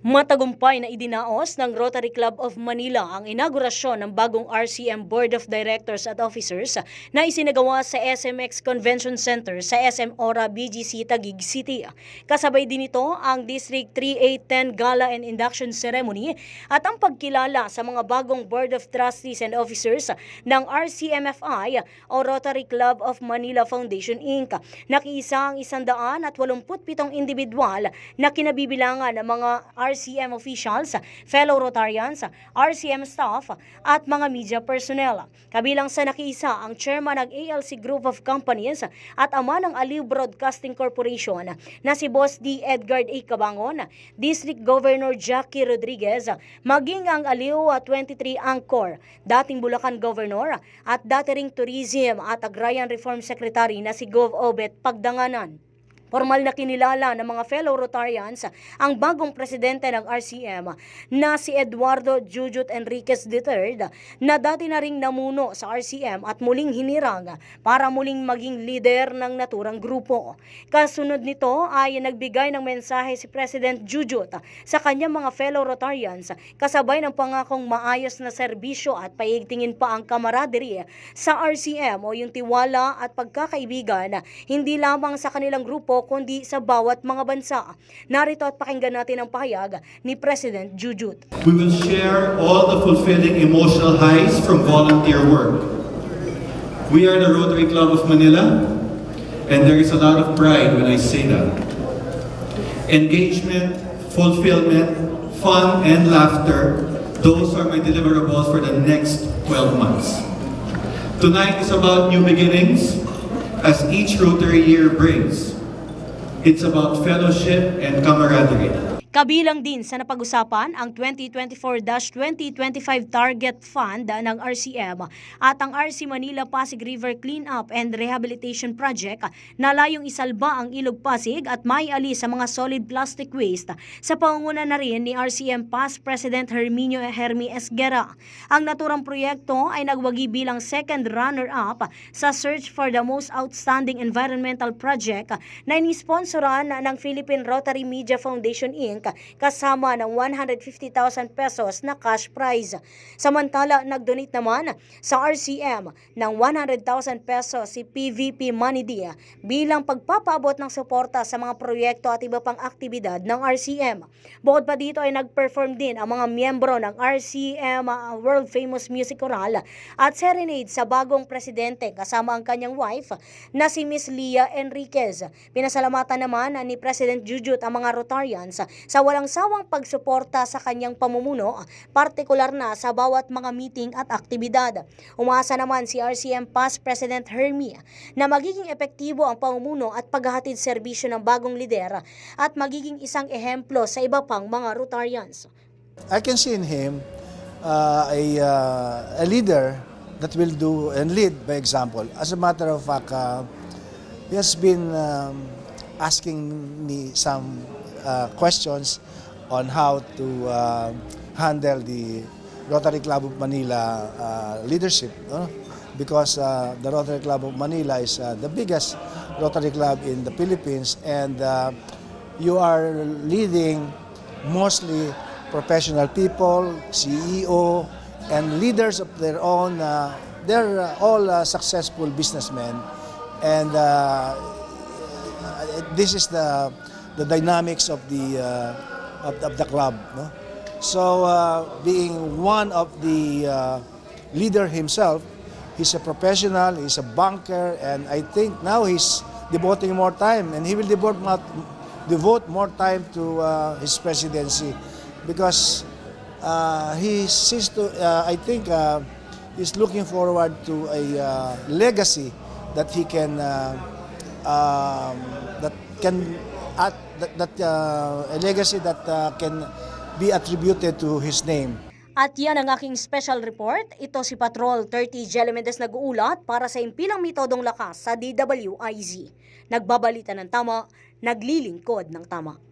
Matagumpay na idinaos ng Rotary Club of Manila ang inaugurasyon ng bagong RCM Board of Directors at Officers na isinagawa sa SMX Convention Center sa SM Ora BGC Taguig City. Kasabay din ito ang District 3810 Gala and Induction Ceremony at ang pagkilala sa mga bagong Board of Trustees and Officers ng RCMFI o Rotary Club of Manila Foundation Inc. Nakiisa ang 187 individual na kinabibilangan ng mga RCM officials, fellow Rotarians, RCM staff at mga media personnel. Kabilang sa nakiisa ang chairman ng ALC Group of Companies at ama ng Aliw Broadcasting Corporation na si Boss D. Edgard A. Cabangon, District Governor Jackie Rodriguez, maging ang Aliw 23 Angkor, dating Bulacan Governor at dati ring Tourism at Agrarian Reform Secretary na si Gov. Obet Pagdanganan. Formal na kinilala ng mga fellow Rotarians ang bagong presidente ng RCM na si Eduardo Jujut Enriquez III na dati na ring namuno sa RCM at muling hinirang para muling maging leader ng naturang grupo. Kasunod nito ay nagbigay ng mensahe si President Jujut sa kanyang mga fellow Rotarians kasabay ng pangakong maayos na serbisyo at paigtingin pa ang camaraderie sa RCM o yung tiwala at pagkakaibigan hindi lamang sa kanilang grupo kundi sa bawat mga bansa. Narito at pakinggan natin ang pahayag ni President Jujut. We will share all the fulfilling emotional highs from volunteer work. We are the Rotary Club of Manila, and there is a lot of pride when I say that. Engagement, fulfillment, fun, and laughter, those are my deliverables for the next 12 months. Tonight is about new beginnings, as each Rotary year brings. It's about fellowship and camaraderie. Kabilang din sa napag-usapan ang 2024-2025 Target Fund ng RCM at ang RC Manila Pasig River Cleanup and Rehabilitation Project na layong isalba ang ilog Pasig at maialis sa mga solid plastic waste sa pangunguna na rin ni RCM Past President Herminio Hermi Esguera. Ang naturang proyekto ay nagwagi bilang second runner-up sa Search for the Most Outstanding Environmental Project na inisponsoran ng Philippine Rotary Media Foundation Inc. kasama ng 150,000 pesos na cash prize. Samantala, nag-donate naman sa RCM ng 100,000 pesos si PVP Manidi bilang pagpapaabot ng suporta sa mga proyekto at iba pang aktibidad ng RCM. Bukod pa dito ay nag-perform din ang mga miyembro ng RCM uh, World Famous Music Choral at serenade sa bagong presidente kasama ang kanyang wife na si Miss Leah Enriquez. Pinasalamatan naman ni President Jujut ang mga Rotarians sa walang sawang pagsuporta sa kanyang pamumuno, partikular na sa bawat mga meeting at aktibidad. Umasa naman si RCM Past President Hermie na magiging epektibo ang pamumuno at paghahatid serbisyo ng bagong lider at magiging isang ehemplo sa iba pang mga Rotarians. I can see in him uh, a, uh, a leader that will do and lead by example. As a matter of fact, uh, he has been um, asking me some uh, questions on how to uh, handle the Rotary Club of Manila uh, leadership. no? Because uh, the Rotary Club of Manila is uh, the biggest Rotary Club in the Philippines and uh, you are leading mostly professional people, CEO, and leaders of their own. Uh, they're uh, all uh, successful businessmen, and uh, this is the the dynamics of the uh, of, of the club. No? So, uh, being one of the uh, leader himself, he's a professional, he's a banker, and I think now he's devoting more time, and he will devote more, devote more time to uh, his presidency because uh, he sees to, uh, I think, uh, he's looking forward to a uh, legacy that he can, uh, um, that can, at, that, that uh, a legacy that uh, can be attributed to his name. At yan ang aking special report. Ito si Patrol 30 Jelly Mendez nag-uulat para sa impilang metodong lakas sa DWIZ. Nagbabalita ng tama, naglilingkod ng tama.